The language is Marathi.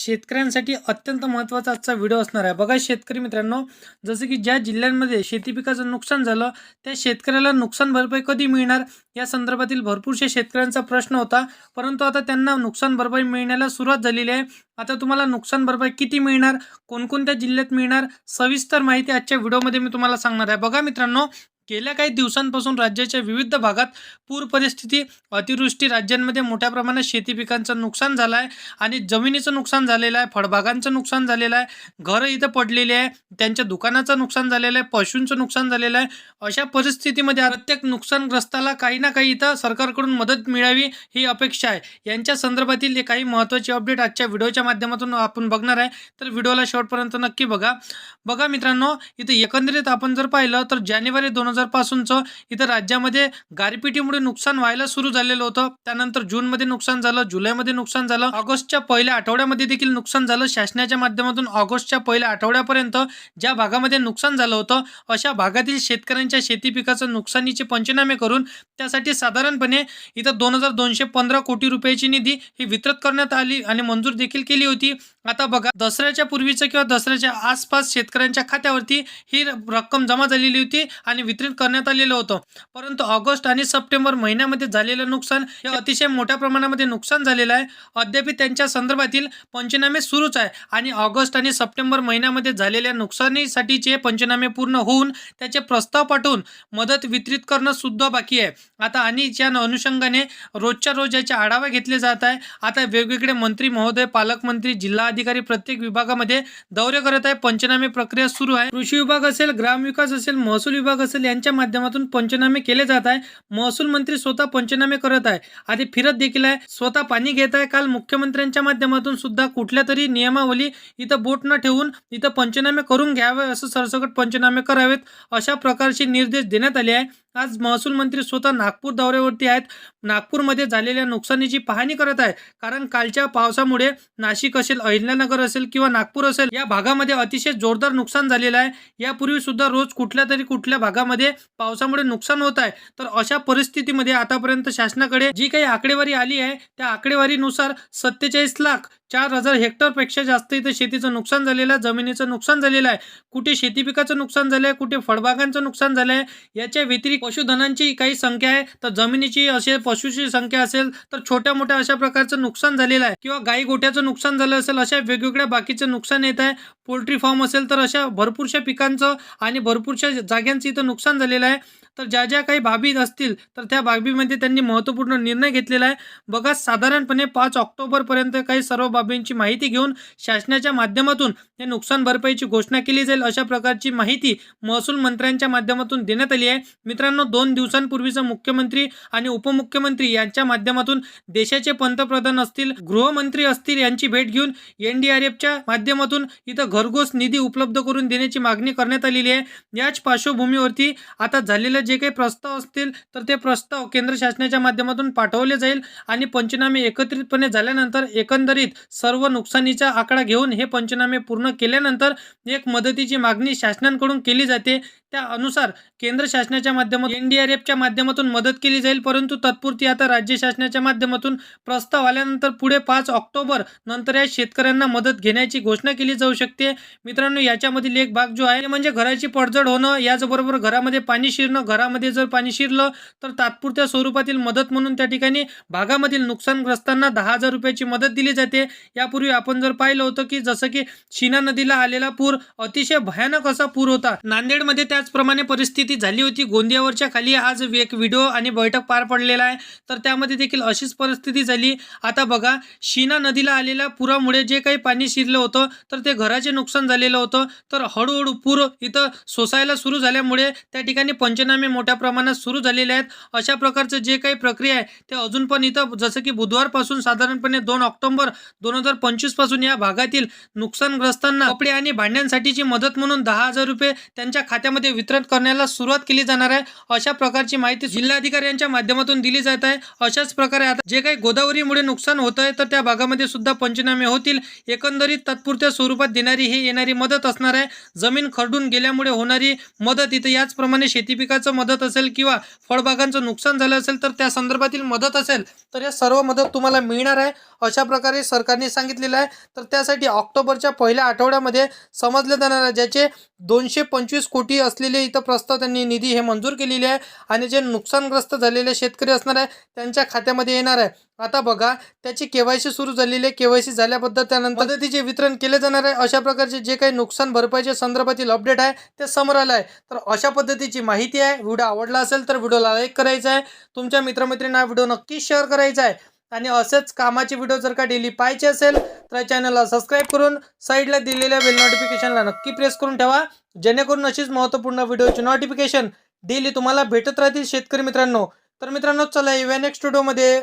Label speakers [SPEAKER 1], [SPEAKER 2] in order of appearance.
[SPEAKER 1] शेतकऱ्यांसाठी अत्यंत महत्त्वाचा आजचा व्हिडिओ असणार आहे. बघा शेतकरी मित्रांनो जसं की ज्या जिल्ह्यांमध्ये शेती पिकाचं नुकसान झालं त्या शेतकऱ्याला नुकसान भरपाई कधी मिळणार? या संदर्भातील भरपूरशा शेतकऱ्यांचा प्रश्न होता. परंतु आता त्यांना नुकसान भरपाई मिळण्याला सुरुवात झालेली आहे. आता तुम्हाला नुकसान भरपाई किती मिळणार? कोणकोणत्या जिल्ह्यात मिळणार? सविस्तर माहिती आजच्या व्हिडिओमध्ये मी तुम्हाला सांगणार आहे. बघा मित्रांनो गेल्या काही दिवसांपासून राज्याच्या विविध भागात पूर परिस्थिती अतिवृष्टी राज्यांमध्ये मोठ्या प्रमाणात शेती पिकांचं नुकसान झालं आहे आणि जमिनीचं नुकसान झालेलं आहे फळबागांचं नुकसान झालेलं आहे घरं इथं पडलेली आहे त्यांच्या दुकानाचं नुकसान झालेलं आहे पशूंचं नुकसान झालेलं आहे. अशा परिस्थितीमध्ये प्रत्येक नुकसानग्रस्ताला काही ना काही इथं सरकारकडून मदत मिळावी ही अपेक्षा आहे. यांच्या संदर्भातील काही महत्त्वाची अपडेट आजच्या व्हिडिओच्या माध्यमातून आपण बघणार आहे तर व्हिडिओला शेवटपर्यंत नक्की बघा. बघा मित्रांनो इथं एकंदरीत आपण जर पाहिलं तर जानेवारी दोन हजार पासूनचं इथं राज्यामध्ये गारपिटीमुळे नुकसान व्हायला सुरू झालेलं होतं. त्यानंतर जूनमध्ये नुकसान झालं जुलैमध्ये नुकसान झालं. ऑगस्टच्या पहिल्या आठवड्यामध्ये देखील नुकसान झालं. शासनाच्या माध्यमातून ऑगस्टच्या पहिल्या आठवड्यापर्यंत ज्या भागामध्ये नुकसान झालं होतं अशा भागातील शेतकऱ्यांच्या शेती पिकाचं नुकसानीचे पंचनामे करून त्यासाठी साधारणपणे इथं दोन हजार दोनशे पंधरा कोटी रुपयाची निधी ही वितरित करण्यात आली आणि मंजूर देखील केली होती. आता बघा दसऱ्याच्या पूर्वीचं किंवा दसऱ्याच्या आसपास शेतकऱ्यांच्या खात्यावरती ही रक्कम जमा झालेली होती आणि वितरित करण्यात आलेलं होतं. परंतु ऑगस्ट आणि सप्टेंबर महिन्यामध्ये झालेलं नुकसान हे अतिशय मोठ्या प्रमाणामध्ये नुकसान झालेलं आहे. अद्याप त्यांच्या संदर्भातील पंचनामे सुरूच आहे आणि ऑगस्ट आणि सप्टेंबर महिन्यामध्ये झालेल्या नुकसानीसाठीचे पंचनामे पूर्ण होऊन त्याचे प्रस्ताव पाठवून मदत वितरित करणं सुद्धा बाकी आहे. आता आणि ज्या अनुषंगाने रोजच्या रोज याचे आढावा घेतले जात आहे. आता वेगवेगळे मंत्री महोदय पालकमंत्री जिल्हा अधिकारी प्रत्येक विभागामध्ये दौरे करत आहे. पंचनामे प्रक्रिया सुरू आहे. कृषी विभाग असेल ग्रामविकास असेल महसूल विभाग असेल यांच्या माध्यमातून पंचनामे केले जात आहे. महसूल मंत्री स्वतः पंचनामे करत आहे. आधी फिरत देखील आहे. स्वतः पाणी घेत आहे. काल मुख्यमंत्र्यांच्या माध्यमातून सुद्धा कुठल्या तरी नियमावली इथं बोट न ठेवून इथं पंचनामे करून घ्यावे असं सरसकट पंचनामे करावेत अशा प्रकारचे निर्देश देण्यात आले आहे. आज महसूल मंत्री स्वतः नागपूर दौऱ्यावरती आहेत. नागपूरमध्ये झालेल्या नुकसानीची पाहणी करत आहे कारण कालच्या पावसामुळे नाशिक असेल अहिल्यानगर असेल किंवा नागपूर असेल या भागामध्ये अतिशय जोरदार नुकसान झालेलं आहे. यापूर्वी सुद्धा रोज कुठल्या तरी कुठल्या भागामध्ये पावसामुळे नुकसान होत आहे. तर अशा परिस्थितीमध्ये आतापर्यंत शासनाकडे जी काही आकडेवारी आली आहे त्या आकडेवारीनुसार सत्तेचाळीस लाख चार हजार हेक्टरपेक्षा जास्त इथं शेतीचं नुकसान झालेलं आहे जमिनीचं नुकसान झालेलं आहे कुठे शेती पिकाचं नुकसान झालं आहे कुठे फळबागांचं नुकसान झालं आहे याच्या व्यतिरिक्त पशुधनांची काही संख्या आहे तर जमिनीची असे पशूची संख्या असेल तर छोट्या मोठ्या अशा प्रकारचं नुकसान झालेलं आहे किंवा गाई गोठ्याचं नुकसान झालं असेल अशा वेगवेगळ्या बाकीचं नुकसान येत आहे पोल्ट्री फार्म असेल तर अशा भरपूरशा पिकांचं आणि भरपूरशा जाग्यांचं इथं नुकसान झालेलं आहे तर ज्या ज्या काही बाबी असतील तर त्या बाबीमध्ये त्यांनी महत्त्वपूर्ण निर्णय घेतलेला आहे. बघा साधारणपणे पाच ऑक्टोबरपर्यंत काही सर्व बाबींची माहिती घेऊन शासनाच्या माध्यमातून हे नुकसान भरपाईची घोषणा केली जाईल अशा प्रकारची माहिती महसूल मंत्र्यांच्या माध्यमातून देण्यात आली आहे. मित्रांनो दोन दिवसांपूर्वीचं मुख्यमंत्री आणि उपमुख्यमंत्री यांच्या माध्यमातून देशाचे पंतप्रधान असतील गृहमंत्री असतील यांची भेट घेऊन एन डी आर एफच्या माध्यमातून इथं घरघोस निधी उपलब्ध करून देण्याची मागणी करण्यात आलेली आहे. याच पार्श्वभूमीवरती आता झालेले जे काही प्रस्ताव असतील तर ते प्रस्ताव केंद्र शासनाच्या माध्यमातून पाठवले जाईल आणि पंचनामे एकत्रितपणे झाल्यानंतर एकंदरीत सर्व नुकसानीचा आकडा घेऊन हे पंचनामे पूर्ण केल्यानंतर एक मदतीची मागणी शासनाकडून केली जाते. त्या अनुसार केंद्र शासनाच्या माध्यमातून एन डी आर एफच्या माध्यमातून मदत केली जाईल परंतु तत्पुरती आता राज्य शासनाच्या माध्यमातून प्रस्ताव आल्यानंतर पुढे पाच ऑक्टोबर नंतर या शेतकऱ्यांना मदत घेण्याची घोषणा केली जाऊ शकते. मित्रांनो याच्यामधील एक भाग जो आहे म्हणजे घराची पडझड होणं. याचबरोबर घरामध्ये पाणी शिरणं. घरामध्ये जर पाणी शिरलं तर तात्पुरत्या स्वरूपातील मदत म्हणून त्या ठिकाणी भागामधील नुकसानग्रस्तांना दहा हजार रुपयाची मदत दिली जाते. यापूर्वी आपण जर पाहिलं होतं की जसं की शिना नदीला आलेला पूर अतिशय भयानक असा पूर होता. नांदेडमध्ये त्या त्याचप्रमाणे परिस्थिती झाली होती. गोंदियावरच्या खाली आज एक व्हिडिओ आणि बैठक पार पडलेला आहे. तर त्यामध्ये देखील अशीच परिस्थिती झाली. आता बघा शिना नदीला आलेल्या पुरामुळे जे काही पाणी शिरलं होतं तर ते घराचे नुकसान झालेलं होतं. तर हळूहळू पूर इथं सोसायला सुरू झाल्यामुळे त्या ठिकाणी पंचनामे मोठ्या प्रमाणात सुरू झालेले आहेत. अशा प्रकारचं जे काही प्रक्रिया आहे ते अजून पण इथं जसं की बुधवारपासून साधारणपणे दोन ऑक्टोबर दोन हजार पंचवीसपासून या भागातील नुकसानग्रस्तांना कपडे आणि भांड्यांसाठीची मदत म्हणून दहा हजार रुपये त्यांच्या खात्यामध्ये जिल्ह्यामध्ये वितरण करण्याला सुरुवात केली जाणार आहे अशा प्रकारची माहिती जिल्हाधिकारी यांच्या माध्यमातून दिली जात आहे. अशाच प्रकारे आता जे काही गोदावरीमुळे नुकसान होत आहे तर त्या भागामध्ये सुद्धा पंचनामे होतील. एकंदरीत तात्पुरत्या स्वरूपात देणारी ही येणारी मदत असणार आहे. जमीन खरडून गेल्यामुळे होणारी मदत इथं याचप्रमाणे शेती पिकाचं मदत असेल किंवा फळबागांचं नुकसान झालं असेल तर त्या संदर्भातील मदत असेल तर या सर्व मदत तुम्हाला मिळणार आहे. अशा प्रकारे सरकारने सांगितलेलं आहे. तर त्यासाठी ऑक्टोबरच्या पहिल्या आठवड्यामध्ये समजलं जाणार आहे ज्याचे दोनशे पंचवीस कोटी असलेले इथं प्रस्ताव त्यांनी निधी हे मंजूर केलेले आहे आणि जे नुकसानग्रस्त झालेले शेतकरी असणार आहे त्यांच्या खात्यामध्ये येणार आहे. आता बघा त्याची केवायसी सुरू झालेली आहे. केवायसी झाल्याबद्दल त्यानंतर मदतीचे वितरण केले जाणार आहे. अशा प्रकारचे जे काही नुकसान भरपाईच्या संदर्भातील अपडेट आहे ते समोर आलं आहे. तर अशा पद्धतीची माहिती आहे. व्हिडिओ आवडला असेल तर व्हिडिओला लाईक करायचा आहे. तुमच्या मित्रमैत्रिणींना व्हिडिओ नक्कीच शेअर करायचा आहे. आणि असेच कामाचे व्हिडिओ जर का डेली पाहायचे असेल तर चॅनलला सबस्क्राईब करून साईडला दिलेल्या बेल नोटिफिकेशनला नक्की प्रेस करून ठेवा. जेणेकरून अशीच महत्त्वपूर्ण व्हिडिओची नोटिफिकेशन डेली तुम्हाला भेटत राहतील शेतकरी मित्रांनो. तर मित्रांनो चला येऊया नेक्स्ट व्हिडिओमध्ये